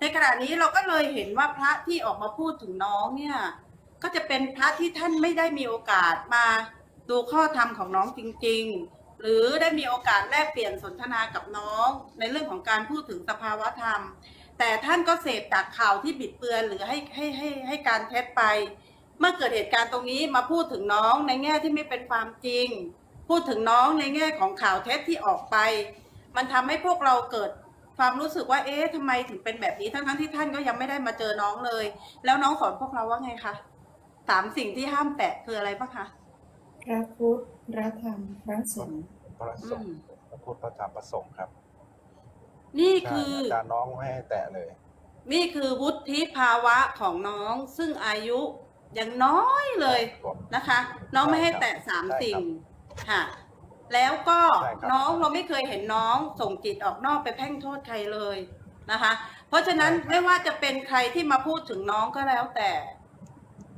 ในขณะนี้เราก็เลยเห็นว่าพระที่ออกมาพูดถึงน้องเนี่ย ก็จะเป็นพระที่ท่านไม่ได้มีโอกาสมาดูข้อธรรมของน้องจริง ๆ หรือได้มีโอกาสแลกเปลี่ยนสนทนากับน้อง ในเรื่องของการพูดถึงสภาวะธรรม แต่ท่านก็เสพจากข่าวที่บิดเบือนหรือให้ให้ให้ให้การเท็จไป เมื่อเกิดเหตุการณ์ตรงนี้มาพูดถึงน้องในแง่ที่ไม่เป็นความจริง พูดถึงน้องในแง่ของข่าวเท็จที่ออกไป มันทำให้พวกเราเกิด ความรู้สึกว่า เอ๊ะทำไมถึงเป็นแบบนี้ทั้งๆที่ท่านก็ยังไม่ได้มาเจอน้องเลย แล้วน้องสอนพวกเราว่าไงคะสามสิ่งที่ห้ามแตะคืออะไรปะคะพระพุทธพระธรรมพระสงฆ์พระสงฆ์พระพุทธพระธรรมพระสงฆ์ครับ นี่ใช่คืออาจารย์น้องไม่ให้แตะเลย นี่คือวุฒิภาวะของน้องซึ่งอายุยังน้อยเลยผมนะคะ น้องไม่ให้แตะสามใช่ครับสิ่งค่ะ แล้วก็ใช่ครับ น้องเราไม่เคยเห็นน้องส่งจิตออกนอกไปแพ่งโทษใครเลยนะคะ เพราะฉะนั้นไม่ว่าจะเป็นใครที่มาพูดถึงน้องก็แล้วแต่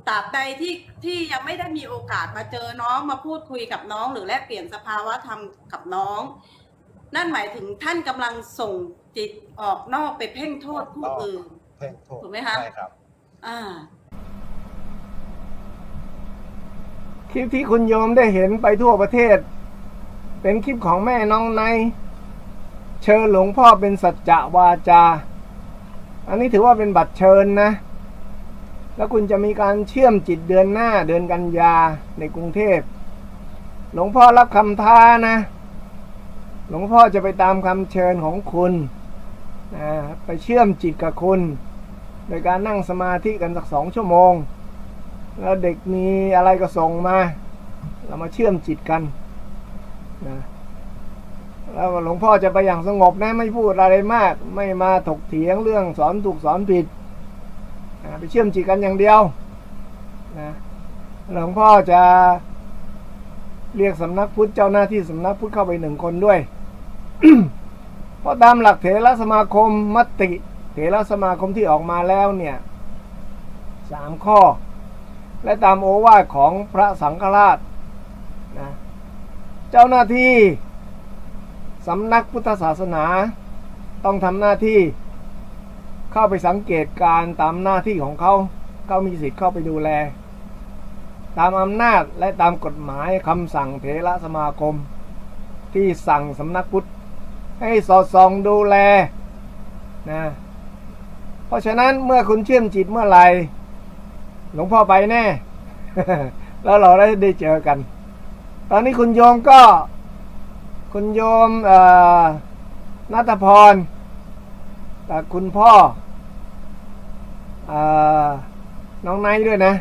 ตราบใดที่ที่ยังไม่ได้มีโอกาสมาเจอน้องมาพูดคุยกับน้องหรือแลกเปลี่ยนสภาวะธรรมกับน้อง นั่นหมายถึงท่านกำลังส่งจิตออกนอกไปเพ่งโทษผู้อื่น เพ่งโทษถูกไหมคะ ใช่ครับ อ่า คลิปที่คุณโยมได้เห็นไปทั่วประเทศ เป็นคลิปของแม่น้องไนเชิญหลวงพ่อเป็นสัจจะวาจา อันนี้ถือว่าเป็นบัตรเชิญนะ แล้วคุณจะมีการเชื่อมจิตเดือนหน้าเดือนกันยาในกรุงเทพ หลวงพ่อรับคำท้านะ หลวงพ่อจะไปตามคำเชิญของคุณนะไปเชื่อมจิตกับคุณ โดยการนั่งสมาธิกันสักสองชั่วโมง แล้วเด็กมีอะไรก็ส่งมา เรามาเชื่อมจิตกัน นะแล้วหลวงพ่อจะไปอย่างสงบนะ ไม่พูดอะไรมาก ไม่มาถกเถียงเรื่องสอนถูกสอนผิดนะไปเชื่อมจิตกันอย่างเดียวนะหลวงพ่อจะเรียกสำนักพุทธเจ้าหน้าที่สำนักพุทธเข้าไปหนึ่งคนด้วย เพราะตามหลักเถรสมาคมมติ เถรสมาคมที่ออกมาแล้วเนี่ยสามข้อ และตามโอวาทของพระสังฆราชนะ เจ้าหน้าที่สำนักพุทธศาสนา ต้องทำหน้าที่เข้าไปสังเกตการตามหน้าที่ของเขาเขามีสิทธิ์เข้าไปดูแล ตามอำนาจและตามกฎหมายคำสั่งเถระสมาคม ที่สั่งสำนักพุทธให้สอดส่องดูแลนะเพราะฉะนั้นเมื่อคุณเชื่อมจิตเมื่อไหร่หลวงพ่อไปแน่ แล้วเราได้ได้เจอกัน ตอนนี้คุณโยมก็ คุณโยมนัทพรคุณพ่ออน้องไนท์ด้วยนะ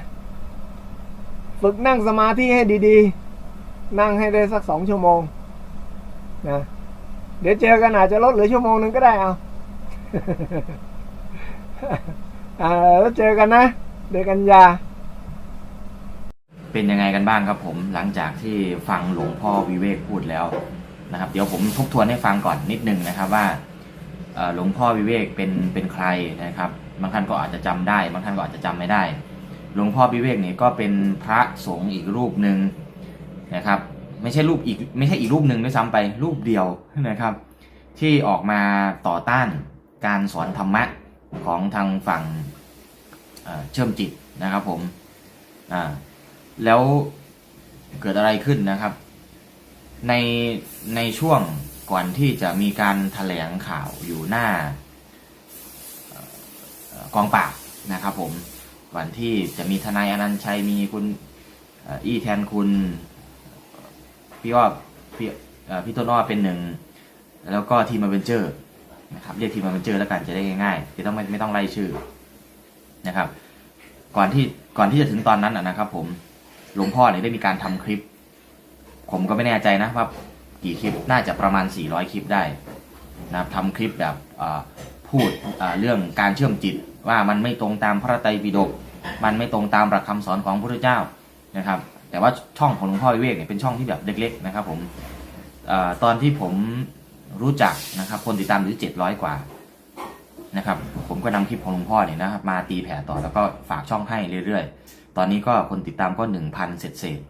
ฝึกนั่งสมาธิให้ดีๆ นั่งให้ได้สักสองชั่วโมงนะเดี๋ยวเจอกันอาจจะลดเหลือชั่วโมงหนึ่งก็ได้เอาอ่าแล้วเจอกันนะ เดือนกันยา เป็นยังไงกันบ้างครับผมหลังจากที่ฟังหลวงพ่อวิเวกพูดแล้วนะครับ เดี๋ยวผมทบทวนให้ฟังก่อนนิดนึงนะครับว่าหลวงพ่อวิเวกเป็นเป็นใครนะครับ บางท่านก็อาจจะจำได้ บางท่านก็อาจจะจำไม่ได้ หลวงพ่อวิเวกเนี่ยก็เป็นพระสงฆ์อีกรูปหนึ่งนะครับ ไม่ใช่รูปอีกไม่ใช่อีกรูปหนึ่งด้วยซ้ำไปรูปเดียวนะครับ ที่ออกมาต่อต้านการสอนธรรมะของทางฝั่งเชื่อมจิตนะครับผมอ่า แล้วเกิดอะไรขึ้นนะครับ ในในช่วงก่อนที่จะมีการถแถลงข่าวอยู่หน้ากองปราบนะครับผมก่อนที่จะมีทนายอนันต์ชัยมีคุณอี้แทนคุณพี่ว่าพี่เอ่อพี่ต้นอ้อเป็นหนึ่งแล้วก็ทีมมาเวนเจอร์นะครับเรียกทีมมาเวนเจอร์แล้วกันจะได้ง่ายๆจะต้องไม่ไม่ต้องไล่ชื่อนะครับ ก่อนที่ก่อนที่จะถึงตอนนั้นนะนะครับ ผม หลวงพ่อเนี่ยได้มีการทำคลิป ผมก็ไม่แน่ใจนะว่ากี่คลิปน่าจะประมาณ 400 คลิปได้นะครับทำคลิปแบบพูดเรื่องการเชื่อมจิตว่ามันไม่ตรงตามพระไตรปิฎกมันไม่ตรงตามหลักคำสอนของพระพุทธเจ้านะครับ แต่ว่าช่องของหลวงพ่อวิเวกเนี่ยเป็นช่องที่แบบเล็ก ๆ นะครับ ผมอตอนที่ผมรู้จักนะครับ คนติดตามอยู่700 กว่านะครับ ผมก็นำคลิปของหลวงพ่อเนี่ยนะครับมาตีแผ่ต่อแล้วก็ฝากช่องให้เรื่อย ๆ ตอนนี้ก็คนติดตามก็หนึ่งพันเศษเศษ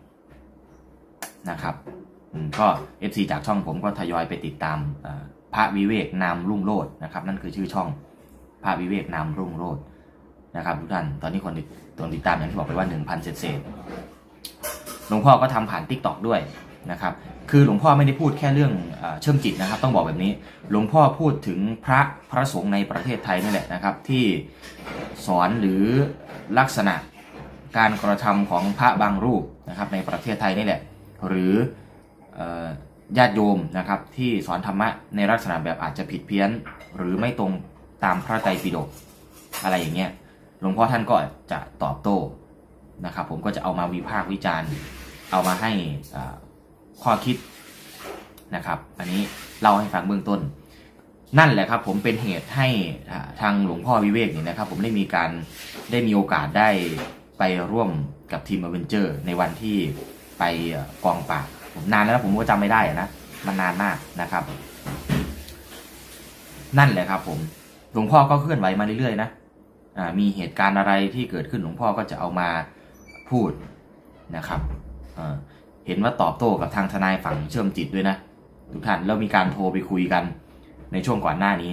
นะครับอืมก็ FC จากช่องผมก็ทยอยไปติดตามพระวิเวกนามรุ่งโรจน์นะครับนั่นคือชื่อช่องพระวิเวกนามรุ่งโรจน์นะครับทุกท่านตอนนี้คนติดตัวติดตามอย่างที่บอกไปว่า1,000เศษเศษหลวงพ่อก็ทำผ่านทิกตอกด้วยนะครับคือหลวงพ่อไม่ได้พูดแค่เรื่องอเชื่อมจิตนะครับ ต้องบอกแบบนี้ หลวงพ่อพูดถึงพระพระสงฆ์ในประเทศไทยนี่แหละนะครับ ที่สอนหรือลักษณะ การกระทำของพระบางรูปนะครับในประเทศไทยนี่แหละ หรือญาติโยมนะครับที่สอนธรรมะในลักษณะแบบอาจจะผิดเพี้ยน หรือไม่ตรงตามพระไตรปิฎกอะไรอย่างเงี้ยหลวงพ่อท่านก็จะตอบโต้นะครับ ผมก็จะเอามาวิพากษ์วิจารณ์ เอามาให้ข้อคิดนะครับ อันนี้เล่าให้ฟังเบื้องต้น นั่นแหละครับ ผมเป็นเหตุให้ทางหลวงพ่อวิเวกเนี่ยนะครับ ผมได้มีการได้มีโอกาสได้ ไปร่วมกับทีมอเวนเจอร์ในวันที่ไปกองปราบผมนานแล้วผมก็จำไม่ได้นะมันนานมากนะครับ นั่นแหละครับ ผมหลวงพ่อก็เคลื่อนไหวมาเรื่อยๆนะมีเหตุการณ์อะไรที่เกิดขึ้นหลวงพ่อก็จะเอามาพูดนะครับเห็นว่าตอบโต้กับทางทนายฝั่งเชื่อมจิตด้วยนะทุกท่านแล้วมีการโทรไปคุยกันในช่วงก่อนหน้านี้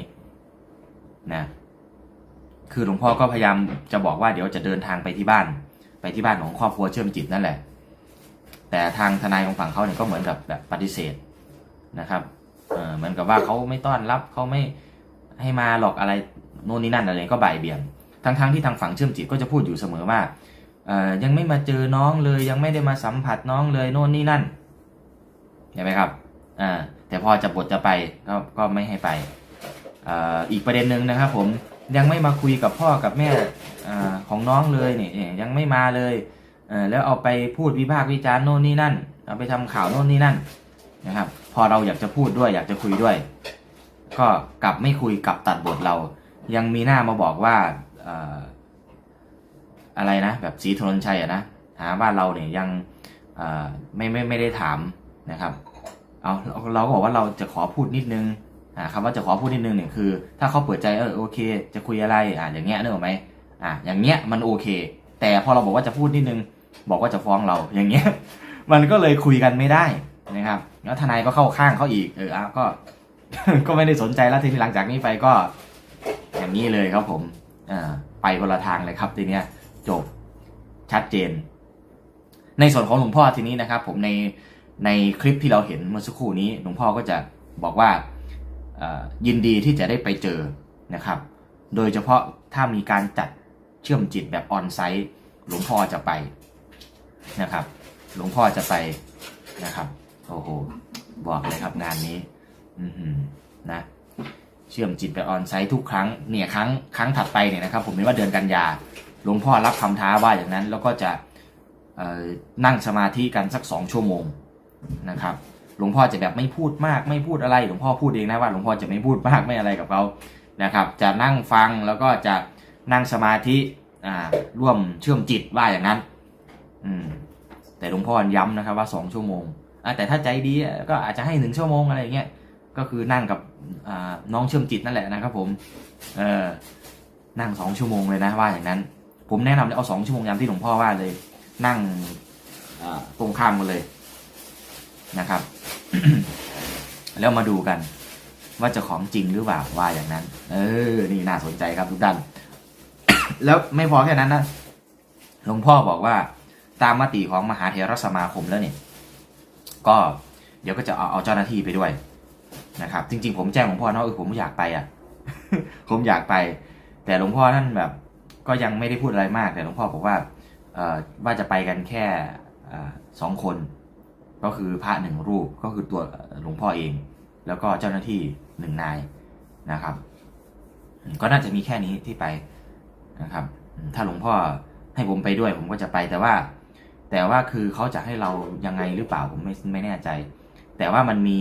นะ คือหลวงพ่อก็พยายามจะบอกว่าเดี๋ยวจะเดินทางไปที่บ้าน ไปที่บ้านของครอบครัวเชื่อมจิตนั่นแหละ แต่ทางทนายของฝั่งเขาเนี่ยก็เหมือนกับแบบปฏิเสธนะครับเหมือนกับว่าเขาไม่ต้อนรับเขาไม่ให้มาหรอกอะไรโน่นนี่นั่นอะไรก็บ่ายเบี่ยงทั้งๆที่ทางฝั่งเชื่อมจิตก็จะพูดอยู่เสมอว่าเออยังไม่มาเจอน้องเลยยังไม่ได้มาสัมผัสน้องเลยโน่นนี่นั่นเห็นไหมครับอแต่พอจะบทจะไปก็ก็ไม่ให้ไปอออีกประเด็นหนึ่งนะครับผม ยังไม่มาคุยกับพ่อกับแม่อของน้องเลยเนี่ยยังไม่มาเลยเอแล้วเอาไปพูดวิพากษ์วิจารณ์โน่นนี่นั่น เอาไปทำข่าวโน่นนี่นั่นนะครับ พอเราอยากจะพูดด้วย อยากจะคุยด้วย ก็กลับไม่คุยกลับตัดบทเรา ยังมีหน้ามาบอกว่าอะไรนะ แบบสีธนนชัยอะนะหาว่าเราเนี่ยยังไม่ไม่ไม่ได้ถามนะครับ เอาเราก็บอกว่าเราจะขอพูดนิดนึง คำว่าจะขอพูดนิดนึงเนี่ยคือ ถ้าเขาเปิดใจเออโอเค จะคุยอะไรอ่าอย่างเงี้ยนึกออกไหมอ่าอย่างเงี้ยมันโอเค แต่พอเราบอกว่าจะพูดนิดนึง บอกว่าจะฟ้องเราอย่างเงี้ย มันก็เลยคุยกันไม่ได้นะครับ แล้วทนายก็เข้าข้างเขาอีกเอออะก็ ก็ไม่ได้สนใจแล้วทีนี้หลังจากนี้ไปก็ อย่างนี้เลยครับผมอ่าไปคนละทางเลยครับทีเนี้ยจบชัดเจน ในส่วนของหลวงพ่อทีนี้นะครับ ผมในในคลิปที่เราเห็นเมื่อสักครู่นี้หลวงพ่อก็จะบอกว่า ยินดีที่จะได้ไปเจอนะครับ โดยเฉพาะถ้ามีการจัดเชื่อมจิตแบบออนไซต์หลวงพ่อจะไปนะครับ หลวงพ่อจะไปนะครับโอ้โหบอกเลยครับงานนี้ อืนะเชื่อมจิตแบบออนไซต์ทุกครั้งเนี่ยครั้งครั้งถัดไปเนี่ยนะครับ ผมเห็นว่าเดือนกันยาหลวงพ่อรับคำท้าว่าอย่างนั้นแล้วก็จะนั่งสมาธิกันสักสองชั่วโมงนะครับ หลวงพ่อจะแบบไม่พูดมากไม่พูดอะไรหลวงพ่อพูดเองนะว่าหลวงพ่อจะไม่พูดมากไม่อะไรกับเขานะครับ จะนั่งฟังแล้วก็จะนั่งสมาธิอ่าร่วมเชื่อมจิตว่าอย่างนั้น อืม แต่หลวงพ่อย้ำนะครับว่าสองชั่วโมงอแต่ถ้าใจดีก็อาจจะให้หนึ่งชั่วโมงอะไรเงี้ยก็คือนั่งกับอ่าน้องเชื่อมจิตนั่นแหละนะครับ ผม เออนั่งสองชั่วโมงเลยนะว่าอย่างนั้น ผมแนะนำเลยเอาสองชั่วโมงยามที่หลวงพ่อว่าเลย นั่งตรงข้ามกันเลยนะครับ แล้วมาดูกัน ว่าจะของจริงหรือเปล่าว่าอย่างนั้น เออ นี่น่าสนใจครับทุกท่าน แล้วไม่พอแค่นั้นนะหลวงพ่อบอกว่าตามมติของมหาเถรสมาคมแล้วเนี่ย ก็เดี๋ยวก็จะเอาเอาเจ้าหน้าที่ไปด้วยนะครับ จริง ๆ ผมแจ้งหลวงพ่อเนาะเออผมอยากไปอะ ผมอยากไป แต่หลวงพ่อท่านแบบ ก็ยังไม่ได้พูดอะไรมากแต่หลวงพ่อบอกว่าเอ่อว่าจะไปกันแค่อ่สองคน ก็คือพระหนึ่งรูปก็คือตัวหลวงพ่อเอง แล้วก็เจ้าหน้าที่หนึ่งนายนะครับ ก็น่าจะมีแค่นี้ที่ไปนะครับ ถ้าหลวงพ่อให้ผมไปด้วยผมก็จะไปแต่ว่า แต่ว่าคือเขาจะให้เรายังไงหรือเปล่าผมไม่ไม่แน่ใจ แต่ว่ามันมี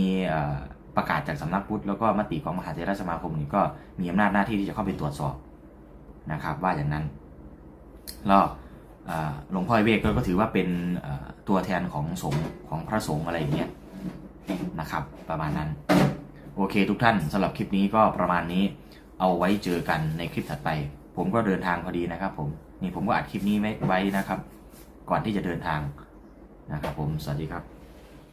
ประกาศจากสำนักพุทธแล้วก็มติของมหาเถรสมาคมนี่ก็มีอำนาจหน้าที่ที่จะเข้าไปตรวจสอบนะครับ ว่าอย่างนั้นแล้วเอ่อ หลวงพ่อวิเวกก็ถือว่าเป็นตัวแทนของสงฆ์ของพระสงฆ์อะไรอย่างเงี้ยนะครับ ประมาณนั้น โอเคทุกท่านสำหรับคลิปนี้ก็ประมาณนี้เอาไว้เจอกันในคลิปถัดไป ผมก็เดินทางพอดีนะครับ ผมนี่ผมก็อัดคลิปนี้ไว้นะครับ ก่อนที่จะเดินทางนะครับผมสวัสดีครับ